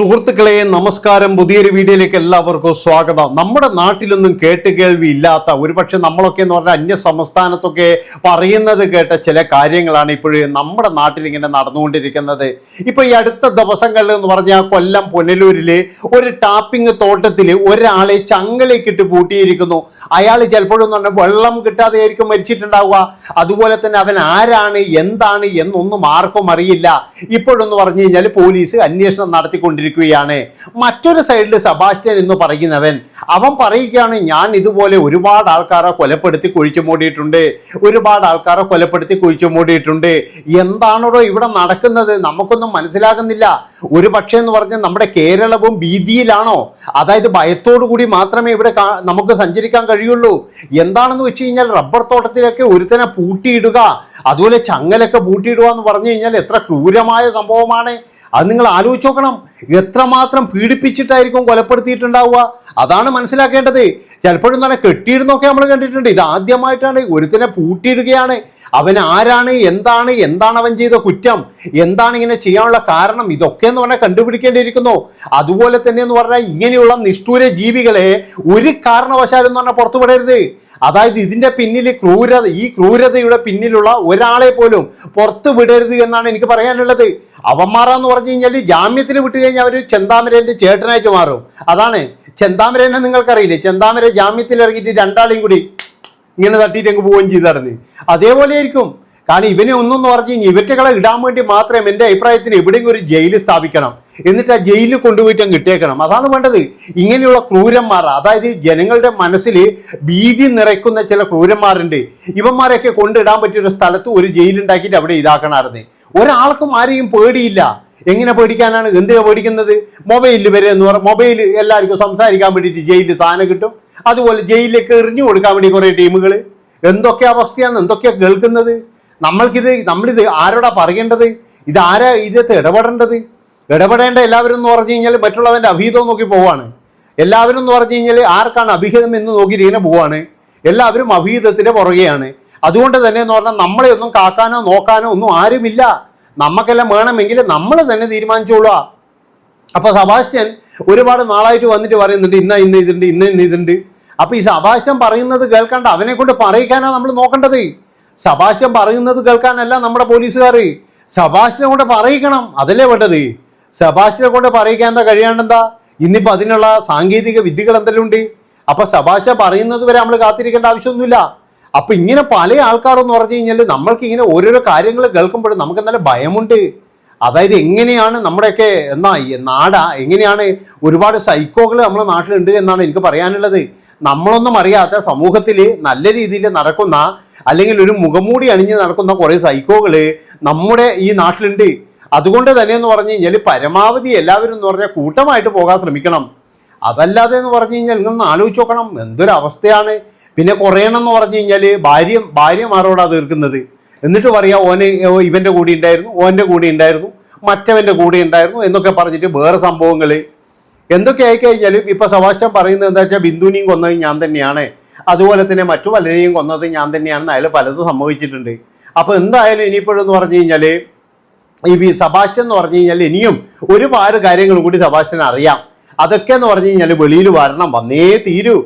സുഹൃത്തുക്കളെ നമസ്കാരം. പുതിയൊരു വീഡിയോയിലേക്ക് എല്ലാവർക്കും സ്വാഗതം. നമ്മുടെ നാട്ടിലൊന്നും കേട്ട് കേൾവി ഇല്ലാത്ത ഒരുപക്ഷെ നമ്മളൊക്കെ എന്ന് പറഞ്ഞാൽ അന്യ സംസ്ഥാനത്തൊക്കെ പറയുന്നത് കേട്ട ചില കാര്യങ്ങളാണ് ഇപ്പോഴും നമ്മുടെ നാട്ടിൽ ഇങ്ങനെ നടന്നുകൊണ്ടിരിക്കുന്നത്. ഇപ്പോൾ ഈ അടുത്ത ദിവസങ്ങളിൽ എന്ന് പറഞ്ഞാൽ കൊല്ലം പുനലൂരിൽ ഒരു ടാപ്പിംഗ് തോട്ടത്തിൽ ഒരാളെ ചങ്ങലേക്കിട്ട് പൂട്ടിയിരിക്കുന്നു. അയാൾ ചിലപ്പോഴും പറഞ്ഞാൽ വെള്ളം കിട്ടാതെ ആയിരിക്കും മരിച്ചിട്ടുണ്ടാവുക. അതുപോലെ തന്നെ അവൻ ആരാണ് എന്താണ് എന്നൊന്നും ആർക്കും അറിയില്ല. ഇപ്പോഴെന്ന് പറഞ്ഞു കഴിഞ്ഞാൽ പോലീസ് അന്വേഷണം നടത്തിക്കൊണ്ടിരിക്കുകയാണ്. മറ്റൊരു സൈഡിൽ സബാസ്റ്റ്യൻ എന്ന് പറയുന്നവൻ അവൻ പറയുകയാണ് ഞാൻ ഇതുപോലെ ഒരുപാട് ആൾക്കാരെ കൊലപ്പെടുത്തി കുഴിച്ചു മൂടിയിട്ടുണ്ട് ഒരുപാട് ആൾക്കാരെ കൊലപ്പെടുത്തി കുഴിച്ചു മൂടിയിട്ടുണ്ട്. എന്താണോ ഇവിടെ നടക്കുന്നത്? നമുക്കൊന്നും മനസ്സിലാകുന്നില്ല. ഒരു പക്ഷേ എന്ന് പറഞ്ഞാൽ നമ്മുടെ കേരളവും ഭീതിയിലാണോ? അതായത് ഭയത്തോടു കൂടി മാത്രമേ ഇവിടെ നമുക്ക് സഞ്ചരിക്കാൻ കഴിയുള്ളൂ. എന്താണെന്ന് വെച്ച് കഴിഞ്ഞാൽ റബ്ബർ തോട്ടത്തിലൊക്കെ ഒരുത്തനെ പൂട്ടിയിടുക അതുപോലെ ചങ്ങലൊക്കെ പൂട്ടിയിടുക എന്ന് പറഞ്ഞു കഴിഞ്ഞാൽ എത്ര ക്രൂരമായ സംഭവമാണ്. അത് നിങ്ങൾ ആലോചിച്ച് നോക്കണം. എത്രമാത്രം പീഡിപ്പിച്ചിട്ടായിരിക്കും കൊലപ്പെടുത്തിയിട്ടുണ്ടാവുക? അതാണ് മനസ്സിലാക്കേണ്ടത്. ചിലപ്പോഴും തന്നെ കെട്ടിയിരുന്നൊക്കെ നമ്മൾ കണ്ടിട്ടുണ്ട്. ഇത് ആദ്യമായിട്ടാണ് ഒരുത്തിനെ പൂട്ടിയിടുകയാണ്. അവൻ ആരാണ് എന്താണ് എന്താണ് അവൻ ചെയ്ത കുറ്റം എന്താണ് ഇങ്ങനെ ചെയ്യാനുള്ള കാരണം ഇതൊക്കെ എന്ന് പറഞ്ഞാൽ കണ്ടുപിടിക്കേണ്ടിയിരിക്കുന്നു. അതുപോലെ തന്നെ എന്ന് പറഞ്ഞാൽ ഇങ്ങനെയുള്ള നിഷ്ഠൂര ജീവികളെ ഒരു കാരണവശാലും എന്ന് പറഞ്ഞാൽ പുറത്തുവിടരുത്. അതായത് ഇതിന്റെ പിന്നിൽ ക്രൂരത ഈ ക്രൂരതയുടെ പിന്നിലുള്ള ഒരാളെ പോലും പുറത്തു വിടരുത് എന്നാണ് എനിക്ക് പറയാനുള്ളത്. അവന്മാരാന്ന് പറഞ്ഞു കഴിഞ്ഞാൽ ജാമ്യത്തിൽ വിട്ടു കഴിഞ്ഞാൽ അവർ ചെന്താമരേന്റെ ചേട്ടനായിട്ട് മാറും. അതാണ്. ചെന്താമരനെ നിങ്ങൾക്കറിയില്ലേ? ചെന്താമര ജാമ്യത്തിൽ ഇറങ്ങിയിട്ട് രണ്ടാളെയും കൂടി ഇങ്ങനെ തട്ടിയിട്ട് അങ്ങ് പോവുകയും ചെയ്ത് നടന്ന് അതേപോലെ ആയിരിക്കും. കാരണം ഇവനെ ഒന്നെന്ന് പറഞ്ഞു കഴിഞ്ഞാൽ ഇവറ്റകളെ ഇടാൻ വേണ്ടി മാത്രം എന്റെ അഭിപ്രായത്തിന് എവിടെയെങ്കിലും ഒരു ജയിൽ സ്ഥാപിക്കണം. എന്നിട്ട് ആ ജയിലിൽ കൊണ്ടുപോയിട്ട് അങ്ങ് ഇട്ടേക്കണം. അതാണ് വേണ്ടത്. ഇങ്ങനെയുള്ള ക്രൂരന്മാർ അതായത് ജനങ്ങളുടെ മനസ്സിൽ ഭീതി നിറയ്ക്കുന്ന ചില ക്രൂരന്മാരുണ്ട്. ഇവന്മാരെയൊക്കെ കൊണ്ടിടാൻ പറ്റിയ ഒരു സ്ഥലത്ത് ഒരു ജയിലുണ്ടാക്കിയിട്ട് അവിടെ ഇതാക്കണമായിരുന്നു. ഒരാൾക്കും ആരെയും പേടിയില്ല. എങ്ങനെ പേടിക്കാനാണ്? എന്തിനാ പേടിക്കുന്നത്? മൊബൈലിൽ വരെ എന്ന് പറഞ്ഞാൽ മൊബൈൽ എല്ലാവർക്കും സംസാരിക്കാൻ വേണ്ടിയിട്ട് ജയിലിൽ സാധനം കിട്ടും. അതുപോലെ ജയിലിലേക്ക് എറിഞ്ഞു കൊടുക്കാൻ വേണ്ടി കുറേ ടീമുകൾ എന്തൊക്കെ അവസ്ഥയാണ്? എന്തൊക്കെയാ കേൾക്കുന്നത്? നമ്മൾക്കിത് നമ്മളിത് ആരോടാ പറയേണ്ടത്? ഇത് ആരാ ഇതിനകത്ത് ഇടപെടേണ്ടത്? ഇടപെടേണ്ട എല്ലാവരും എന്ന് പറഞ്ഞു കഴിഞ്ഞാൽ മറ്റുള്ളവന്റെ അഭീതം നോക്കി പോവാണ്. എല്ലാവരും എന്ന് പറഞ്ഞു കഴിഞ്ഞാൽ ആർക്കാണ് അഭിഹിതം എന്ന് നോക്കിയിട്ട് ഇങ്ങനെ പോവാണ്. എല്ലാവരും അഭീതത്തിന്റെ പുറകെയാണ്. അതുകൊണ്ട് തന്നെ എന്ന് പറഞ്ഞാൽ നമ്മളെ ഒന്നും കാക്കാനോ നോക്കാനോ ഒന്നും ആരുമില്ല. നമുക്കെല്ലാം വേണമെങ്കിൽ നമ്മൾ തന്നെ തീരുമാനിച്ചോളുക അപ്പോൾ സബാസ്റ്റ്യൻ ഒരുപാട് നാളായിട്ട് വന്നിട്ട് പറയുന്നുണ്ട് ഇന്ന ഇന്ന് ഇതുണ്ട് ഇന്ന ഇന്ന് ഇതുണ്ട്. അപ്പൊ ഈ സബാസ്റ്റ്യൻ പറയുന്നത് കേൾക്കണ്ട അവനെ കൊണ്ട് പറയിക്കാനാണ് നമ്മൾ നോക്കേണ്ടത്. സബാസ്റ്റ്യൻ പറയുന്നത് കേൾക്കാനല്ല നമ്മുടെ പോലീസുകാർ. സബാസ്റ്റ്യനെ കൊണ്ട് പറയിക്കണം അതല്ലേ വേണ്ടത്? സബാസ്റ്റ്യനെ കൊണ്ട് പറയിക്കാൻ എന്താ കഴിയാണ്ടെന്താ ഇന്നിപ്പോ അതിനുള്ള സാങ്കേതിക വിദ്യകൾ എന്തെല്ലാം ഉണ്ട്? അപ്പൊ സബാസ്റ്റ്യൻ പറയുന്നത് വരെ നമ്മൾ കാത്തിരിക്കേണ്ട ആവശ്യമൊന്നുമില്ല. അപ്പൊ ഇങ്ങനെ പല ആൾക്കാരെന്ന് പറഞ്ഞു കഴിഞ്ഞാൽ നമ്മൾക്ക് ഇങ്ങനെ ഓരോരോ കാര്യങ്ങൾ കേൾക്കുമ്പോഴും നമുക്ക് നല്ല ഭയമുണ്ട്. അതായത് എങ്ങനെയാണ് നമ്മുടെയൊക്കെ എന്നാ നാട എങ്ങനെയാണ് ഒരുപാട് സൈക്കോകൾ നമ്മുടെ നാട്ടിലുണ്ട് എന്നാണ് എനിക്ക് പറയാനുള്ളത്. നമ്മളൊന്നും അറിയാത്ത സമൂഹത്തിൽ നല്ല രീതിയിൽ നടക്കുന്ന അല്ലെങ്കിൽ ഒരു മുഖംമൂടി അണിഞ്ഞ് നടക്കുന്ന കുറേ സൈക്കോകൾ നമ്മുടെ ഈ നാട്ടിലുണ്ട്. അതുകൊണ്ട് തന്നെ എന്ന് പറഞ്ഞു കഴിഞ്ഞാൽ പരമാവധി എല്ലാവരും എന്ന് പറഞ്ഞാൽ കൂട്ടമായിട്ട് പോകാൻ ശ്രമിക്കണം. അതല്ലാതെ എന്ന് പറഞ്ഞു കഴിഞ്ഞാൽ നിങ്ങളൊന്ന് ആലോചിച്ച് നോക്കണം. എന്തൊരു അവസ്ഥയാണ് പിന്നെ കുറയണം എന്ന് പറഞ്ഞു കഴിഞ്ഞാൽ ഭാര്യ ഭാര്യമാരോടാ തീർക്കുന്നത്. എന്നിട്ട് പറയാ ഓന് ഇവന്റെ കൂടെ ഉണ്ടായിരുന്നു ഓന്റെ കൂടെ ഉണ്ടായിരുന്നു മറ്റവന്റെ കൂടെ ഉണ്ടായിരുന്നു എന്നൊക്കെ പറഞ്ഞിട്ട് വേറെ സംഭവങ്ങൾ എന്തൊക്കെ ആയിക്കഴിഞ്ഞാലും ഇപ്പം സഭാഷ്ടം പറയുന്നത് എന്താ വെച്ചാൽ ബിന്ദുവിനെയും കൊന്നത് ഞാൻ തന്നെയാണ്. അതുപോലെ തന്നെ മറ്റു പലരെയും കൊന്നത് ഞാൻ തന്നെയാണെന്ന് അയാൾ പലതും സംഭവിച്ചിട്ടുണ്ട് അപ്പോൾ എന്തായാലും ഇനിയിപ്പോഴെന്ന് പറഞ്ഞു കഴിഞ്ഞാൽ ഈ സബാസ്റ്റ്യൻ എന്ന് പറഞ്ഞു കഴിഞ്ഞാൽ ഇനിയും ഒരുപാട് കാര്യങ്ങൾ കൂടി സഭാഷ്ടൻ അറിയാം. അതൊക്കെ എന്ന് പറഞ്ഞു കഴിഞ്ഞാൽ വെളിയിൽ വരണം. വന്നേ തീരൂ.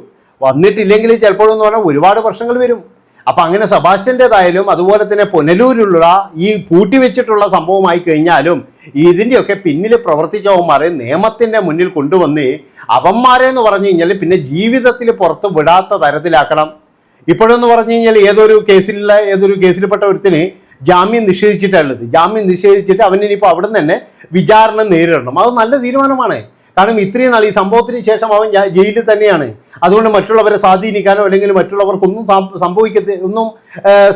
വന്നിട്ടില്ലെങ്കിൽ ചിലപ്പോഴെന്ന് പറഞ്ഞാൽ ഒരുപാട് പ്രശ്നങ്ങൾ വരും. അപ്പൊ അങ്ങനെ സെബാസ്റ്റ്യന്റെതായാലും അതുപോലെ തന്നെ പുനലൂരിലുള്ള ഈ പൂട്ടിവെച്ചിട്ടുള്ള സംഭവമായി കഴിഞ്ഞാലും ഇതിന്റെയൊക്കെ പിന്നിൽ പ്രവർത്തിച്ചവന്മാരെ നിയമത്തിന്റെ മുന്നിൽ കൊണ്ടുവന്ന് അവന്മാരെ എന്ന് പറഞ്ഞു കഴിഞ്ഞാൽ പിന്നെ ജീവിതത്തിൽ പുറത്ത് വിടാത്ത തരത്തിലാക്കണം. ഇപ്പോഴെന്ന് പറഞ്ഞു കഴിഞ്ഞാൽ ഏതൊരു കേസിലുള്ള ഏതൊരു കേസിൽപ്പെട്ട ഒരുത്തിന് ജാമ്യം നിഷേധിച്ചിട്ടുള്ളത് ജാമ്യം നിഷേധിച്ചിട്ട് അവനിനിപ്പോൾ അവിടെ നിന്ന് തന്നെ വിചാരണ നേരിടണം. അത് നല്ല തീരുമാനമാണ്. കാരണം ഇത്രയും നാൾ ഈ സംഭവത്തിന് ശേഷം അവൻ ജയിലിൽ തന്നെയാണ്. അതുകൊണ്ട് മറ്റുള്ളവരെ സ്വാധീനിക്കാനോ അല്ലെങ്കിൽ മറ്റുള്ളവർക്കൊന്നും സംഭവിക്കത്തി ഒന്നും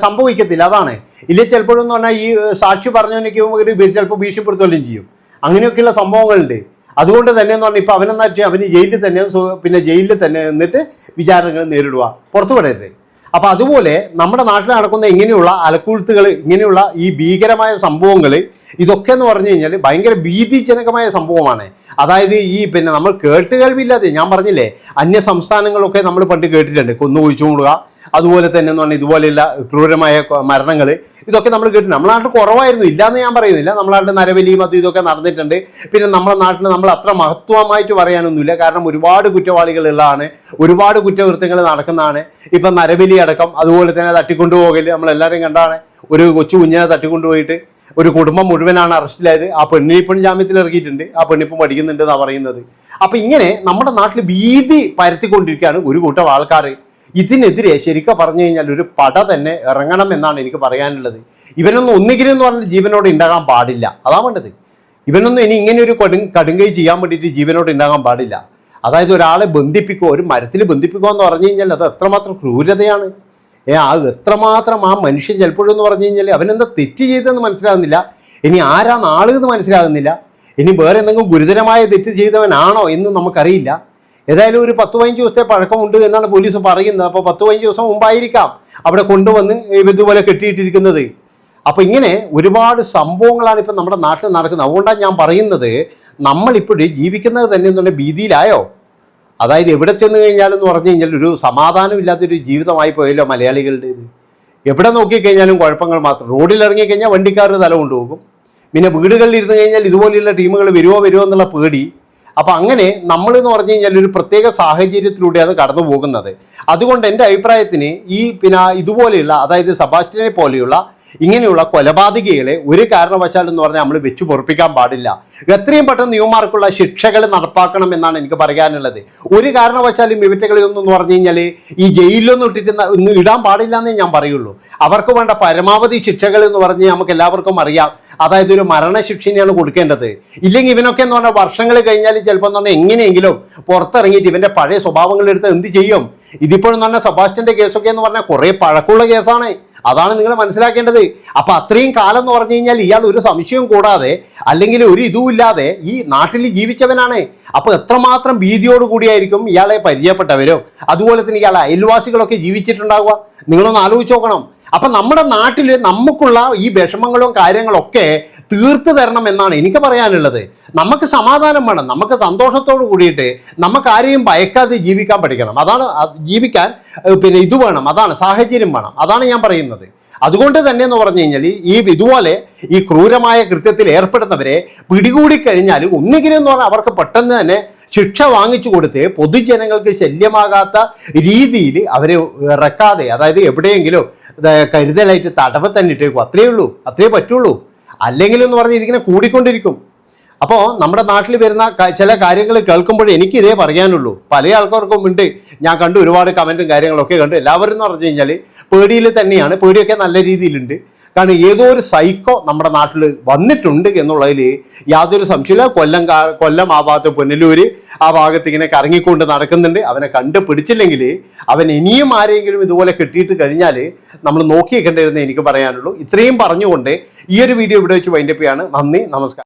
സംഭവിക്കത്തില്ല. അതാണ്. ഇല്ല ചിലപ്പോഴെന്ന് പറഞ്ഞാൽ ഈ സാക്ഷി പറഞ്ഞവനൊക്കെ ഒരു ചിലപ്പോൾ ഭീഷണിപ്പെടുത്തുകയും ചെയ്യും. അങ്ങനെയൊക്കെയുള്ള സംഭവങ്ങളുണ്ട്. അതുകൊണ്ട് തന്നെ എന്ന് പറഞ്ഞാൽ ഇപ്പം അവനെന്നാ വെച്ചാൽ അവന് ജയിലിൽ തന്നെ പിന്നെ ജയിലിൽ തന്നെ നിന്നിട്ട് വിചാരണകൾ നേരിടുക. പുറത്തു വിടരുത്. അപ്പോൾ അതുപോലെ നമ്മുടെ നാട്ടിൽ നടക്കുന്ന ഇങ്ങനെയുള്ള അലക്കുഴുത്തുകൾ ഇങ്ങനെയുള്ള ഈ ഭീകരമായ സംഭവങ്ങൾ ഇതൊക്കെ എന്ന് പറഞ്ഞു കഴിഞ്ഞാൽ ഭയങ്കര ഭീതിജനകമായ സംഭവമാണ്. അതായത് ഈ പിന്നെ നമ്മൾ കേട്ട് കേൾവില്ലാതെ ഞാൻ പറഞ്ഞില്ലേ അന്യ സംസ്ഥാനങ്ങളൊക്കെ നമ്മൾ പണ്ട് കേട്ടിട്ടുണ്ട്. കൊന്നു മൂടുക അതുപോലെ തന്നെ എന്ന് പറഞ്ഞാൽ ഇതുപോലെയുള്ള ക്രൂരമായ മരണങ്ങൾ ഇതൊക്കെ നമ്മൾ കേട്ടു നമ്മളെ നാട്ടിൽ കുറവായിരുന്നു ഇല്ലാന്ന് ഞാൻ പറയുന്നില്ല. നമ്മളെ നാട്ടിൽ നരബലിയും അതും ഇതൊക്കെ നടന്നിട്ടുണ്ട്. പിന്നെ നമ്മളെ നാട്ടിൽ നമ്മൾ അത്ര മഹത്വമായിട്ട് പറയാനൊന്നുമില്ല. കാരണം ഒരുപാട് കുറ്റവാളികളുള്ളതാണ് ഒരുപാട് കുറ്റകൃത്യങ്ങൾ നടക്കുന്നതാണ്. ഇപ്പം നരബലി അടക്കം അതുപോലെ തന്നെ തട്ടിക്കൊണ്ടുപോകൽ നമ്മളെല്ലാവരും കണ്ടാണ് ഒരു കൊച്ചു കുഞ്ഞിനെ തട്ടിക്കൊണ്ടുപോയിട്ട് ഒരു കുടുംബം മുഴുവനാണ് അറസ്റ്റിലായത്. ആ പെണ്ണിനെ ഇപ്പോഴും ജാമ്യത്തിൽ ഇറങ്ങിയിട്ടുണ്ട് ആ പെണ്ണിപ്പം പഠിക്കുന്നുണ്ട് എന്നാണ് പറയുന്നത്. അപ്പൊ ഇങ്ങനെ നമ്മുടെ നാട്ടിൽ ഭീതി പരത്തിക്കൊണ്ടിരിക്കുകയാണ് ഒരു കൂട്ടം ആൾക്കാർ ഇതിനെതിരെ ശരിക്കും പറഞ്ഞു കഴിഞ്ഞാൽ ഒരു പട തന്നെ ഇറങ്ങണം എന്നാണ് എനിക്ക് പറയാനുള്ളത്. ഇവനൊന്നും ഒന്നുകിലും എന്ന് പറഞ്ഞാൽ ജീവനോട് ഉണ്ടാകാൻ പാടില്ല. അതാ വേണ്ടത്. ഇവനൊന്നും ഇനി ഇങ്ങനെ ഒരു കടും കടുങ്കൈ ചെയ്യാൻ വേണ്ടിയിട്ട് ജീവനോട് ഉണ്ടാകാൻ പാടില്ല. അതായത് ഒരാളെ ബന്ധിപ്പിക്കുക ഒരു മരത്തിൽ ബന്ധിപ്പിക്കുക എന്ന് പറഞ്ഞു കഴിഞ്ഞാൽ അത് എത്രമാത്രം ക്രൂരതയാണ്. ഏ ആ എത്രമാത്രം ആ മനുഷ്യൻ ചിലപ്പോഴെന്ന് പറഞ്ഞു കഴിഞ്ഞാൽ അവനെന്താ തെറ്റ് ചെയ്തതെന്ന് മനസ്സിലാകുന്നില്ല. ഇനി ആരാ നാളെന്ന് മനസ്സിലാകുന്നില്ല. ഇനി വേറെ എന്തെങ്കിലും ഗുരുതരമായ തെറ്റ് ചെയ്തവനാണോ എന്ന് നമുക്കറിയില്ല. ഏതായാലും ഒരു പത്ത് പതിനഞ്ച് ദിവസത്തെ പഴക്കമുണ്ട് എന്നാണ് പോലീസ് പറയുന്നത്. അപ്പോൾ പത്ത് പതിനഞ്ച് ദിവസം മുമ്പായിരിക്കാം അവിടെ കൊണ്ടുവന്ന് ഇതുപോലെ കെട്ടിയിട്ടിരിക്കുന്നത്. അപ്പോൾ ഇങ്ങനെ ഒരുപാട് സംഭവങ്ങളാണ് ഇപ്പം നമ്മുടെ നാട്ടിൽ നടക്കുന്നത്. അതുകൊണ്ടാണ് ഞാൻ പറയുന്നത് നമ്മളിപ്പോഴും ജീവിക്കുന്നത് തന്നെ എന്നുള്ള ഭീതിയിലായോ? അതായത് എവിടെ ചെന്ന് കഴിഞ്ഞാലെന്ന് പറഞ്ഞു കഴിഞ്ഞാൽ ഒരു സമാധാനമില്ലാത്തൊരു ജീവിതമായി പോയല്ലോ മലയാളികളുടെ ഇത് എവിടെ നോക്കിക്കഴിഞ്ഞാലും കുഴപ്പങ്ങൾ മാത്രം. റോഡിൽ ഇറങ്ങിക്കഴിഞ്ഞാൽ വണ്ടിക്കാർ തല കൊണ്ടുപോകും. പിന്നെ വീടുകളിൽ ഇരുന്ന് കഴിഞ്ഞാൽ ഇതുപോലെയുള്ള ടീമുകൾ വരുമോ വരുമോ എന്നുള്ള പേടി. അപ്പം അങ്ങനെ നമ്മൾ എന്ന് പറഞ്ഞു കഴിഞ്ഞാൽ ഒരു പ്രത്യേക സാഹചര്യത്തിലൂടെയാണ് കടന്നു പോകുന്നത്. അതുകൊണ്ട് എന്റെ അഭിപ്രായത്തിന് ഈ പിന്നെ ഇതുപോലെയുള്ള അതായത് സബാസ്റ്റിനെ പോലെയുള്ള ഇങ്ങനെയുള്ള കൊലപാതകികളെ ഒരു കാരണവശാലും എന്ന് പറഞ്ഞാൽ നമ്മൾ വെച്ചു പൊറപ്പിക്കാൻ പാടില്ല. എത്രയും പെട്ടെന്ന് നിയമമാർക്കുള്ള ശിക്ഷകൾ നടപ്പാക്കണം എന്നാണ് എനിക്ക് പറയാനുള്ളത്. ഒരു കാരണവശാലും ഇവറ്റകളിലൊന്നും എന്ന് പറഞ്ഞു കഴിഞ്ഞാൽ ഈ ജയിലിലൊന്നും ഇട്ടിട്ട് ഒന്നും ഇടാൻ പാടില്ല എന്നേ ഞാൻ പറയുള്ളൂ. അവർക്ക് വേണ്ട പരമാവധി ശിക്ഷകൾ എന്ന് പറഞ്ഞ് നമുക്ക് എല്ലാവർക്കും അറിയാം. അതായത് ഒരു മരണശിക്ഷനെയാണ് കൊടുക്കേണ്ടത്. ഇല്ലെങ്കിൽ ഇവനൊക്കെ എന്ന് പറഞ്ഞാൽ വർഷങ്ങൾ കഴിഞ്ഞാൽ ചിലപ്പോൾ എന്ന് പറഞ്ഞാൽ എങ്ങനെയെങ്കിലും പുറത്തിറങ്ങിയിട്ട് ഇവന്റെ പഴയ സ്വഭാവങ്ങൾ എടുത്ത് എന്ത് ചെയ്യും? ഇതിപ്പോഴെന്ന് പറഞ്ഞാൽ സെബാസ്റ്റ്യന്റെ കേസൊക്കെ എന്ന് പറഞ്ഞാൽ കുറേ പഴക്കമുള്ള കേസാണ്. അതാണ് നിങ്ങൾ മനസ്സിലാക്കേണ്ടത്. അപ്പൊ അത്രയും കാലം എന്ന് പറഞ്ഞു കഴിഞ്ഞാൽ ഇയാൾ ഒരു സംശയവും കൂടാതെ അല്ലെങ്കിൽ ഒരു ഇതുമില്ലാതെ ഈ നാട്ടിൽ ജീവിച്ചവനാണ്. അപ്പോൾ എത്രമാത്രം ഭീതിയോട് കൂടിയായിരിക്കും ഇയാളെ പരിചയപ്പെട്ടവരും. അതുപോലെ തന്നെ ഇയാളെ അയൽവാസികളൊക്കെ ജീവിച്ചിട്ടുണ്ടാവുക. നിങ്ങളൊന്ന് ആലോചിച്ച് നോക്കണം. അപ്പൊ നമ്മുടെ നാട്ടിൽ നമുക്കുള്ള ഈ വിഷമങ്ങളും കാര്യങ്ങളൊക്കെ തീർത്തു തരണം എന്നാണ് എനിക്ക് പറയാനുള്ളത്. നമുക്ക് സമാധാനം വേണം. നമുക്ക് സന്തോഷത്തോട് കൂടിയിട്ട് നമുക്ക് ആരെയും ഭയക്കാതെ ജീവിക്കാൻ പഠിക്കണം. അതാണ് ജീവിക്കാൻ പിന്നെ ഇത് വേണം. അതാണ് സാഹചര്യം വേണം. അതാണ് ഞാൻ പറയുന്നത്. അതുകൊണ്ട് തന്നെ എന്ന് പറഞ്ഞു കഴിഞ്ഞാൽ ഈ ഇതുപോലെ ഈ ക്രൂരമായ കൃത്യത്തിൽ ഏർപ്പെടുന്നവരെ പിടികൂടി കഴിഞ്ഞാൽ ഒന്നുകിലും എന്ന് പറഞ്ഞാൽ അവർക്ക് പെട്ടെന്ന് തന്നെ ശിക്ഷ വാങ്ങിച്ചു കൊടുത്ത് പൊതുജനങ്ങൾക്ക് ശല്യമാകാത്ത രീതിയിൽ അവരെ ഇറക്കാതെ അതായത് എവിടെയെങ്കിലും കരുതലായിട്ട് തടവ് തന്നെ ഇട്ടേക്കും. അത്രയേ ഉള്ളൂ അത്രയേ പറ്റുള്ളൂ. അല്ലെങ്കിൽ എന്ന് പറഞ്ഞാൽ ഇതിങ്ങനെ കൂടിക്കൊണ്ടിരിക്കും. അപ്പോൾ നമ്മുടെ നാട്ടിൽ വരുന്ന ചില കാര്യങ്ങൾ കേൾക്കുമ്പോൾ എനിക്ക് ഇതേ പറയാനുള്ളൂ. പല ആൾക്കാർക്കും ഉണ്ട്. ഞാൻ കണ്ടു ഒരുപാട് കമന്റും കാര്യങ്ങളൊക്കെ കണ്ടു. എല്ലാവരും എന്ന് പറഞ്ഞു കഴിഞ്ഞാൽ പേടിയിൽ തന്നെയാണ്. പേടിയൊക്കെ നല്ല രീതിയിലുണ്ട്. കാരണം ഏതോ ഒരു സൈക്കോ നമ്മുടെ നാട്ടിൽ വന്നിട്ടുണ്ട് എന്നുള്ളതിൽ യാതൊരു സംശയമില്ല കൊല്ലം കൊല്ലം ആ ഭാഗത്ത് പുനലൂര് ആ ഭാഗത്ത് ഇങ്ങനെ കറങ്ങിക്കൊണ്ട് നടക്കുന്നുണ്ട്. അവനെ കണ്ടുപിടിച്ചില്ലെങ്കിൽ അവൻ ഇനിയും ആരെങ്കിലും ഇതുപോലെ കിട്ടിയിട്ട് കഴിഞ്ഞാൽ നമ്മൾ നോക്കിയേക്കേണ്ടതെന്ന് എനിക്ക് പറയാനുള്ളൂ. ഇത്രയും പറഞ്ഞുകൊണ്ട് ഈ ഒരു വീഡിയോ ഇവിടെ വെച്ച് വൈൻഡപ്പ് ചെയ്യാണ്. നന്ദി നമസ്കാരം.